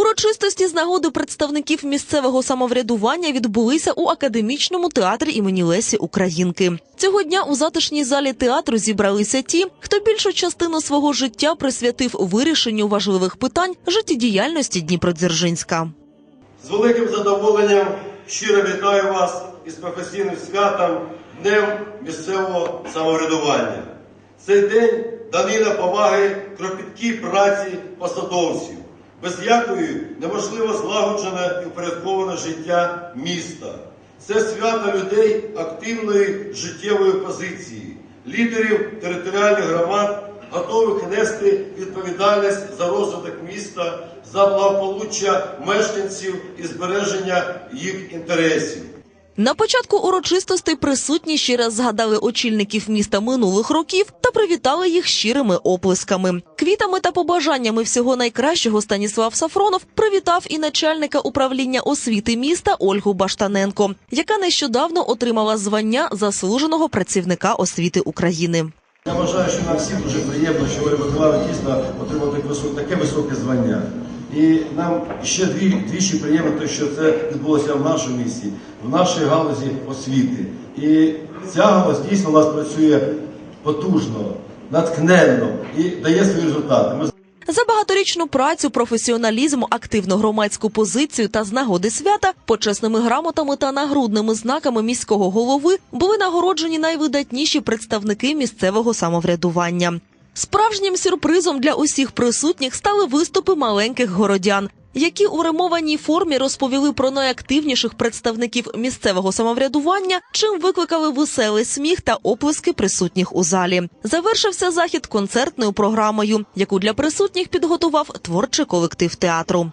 Урочистості з нагоди представників місцевого самоврядування відбулися у академічному театрі імені Лесі Українки. Цього дня у затишній залі театру зібралися ті, хто більшу частину свого життя присвятив вирішенню важливих питань життєдіяльності Дніпродзержинська. З великим задоволенням щиро вітаю вас із професійним святом Днем місцевого самоврядування. Цей день данина поваги кропіткій праці посадовців, без якої неможливо злагоджене і впорядковане життя міста. Це свято людей активної життєвої позиції, лідерів територіальних громад, готових нести відповідальність за розвиток міста, за благополуччя мешканців і збереження їх інтересів. На початку урочистостей присутні ще раз згадали очільників міста минулих років та привітали їх щирими оплесками. Квітами та побажаннями всього найкращого Станіслав Сафронов привітав і начальника управління освіти міста Ольгу Баштаненко, яка нещодавно отримала звання заслуженого працівника освіти України. Я вважаю, що нам всім дуже приємно, що Ольга Миколаївна дійсно високе, таке високе звання. І нам ще дві, двічі приємно, те, що це відбулося в нашому місті, в нашій галузі освіти. І ця галузь дійсно у нас працює потужно, натхненно і дає свої результати. Ми За багаторічну працю, професіоналізм, активну громадську позицію та з нагоди свята почесними грамотами та нагрудними знаками міського голови були нагороджені найвидатніші представники місцевого самоврядування. Справжнім сюрпризом для усіх присутніх стали виступи маленьких городян, які у римованій формі розповіли про найактивніших представників місцевого самоврядування, чим викликали веселий сміх та оплески присутніх у залі. Завершився захід концертною програмою, яку для присутніх підготував творчий колектив театру.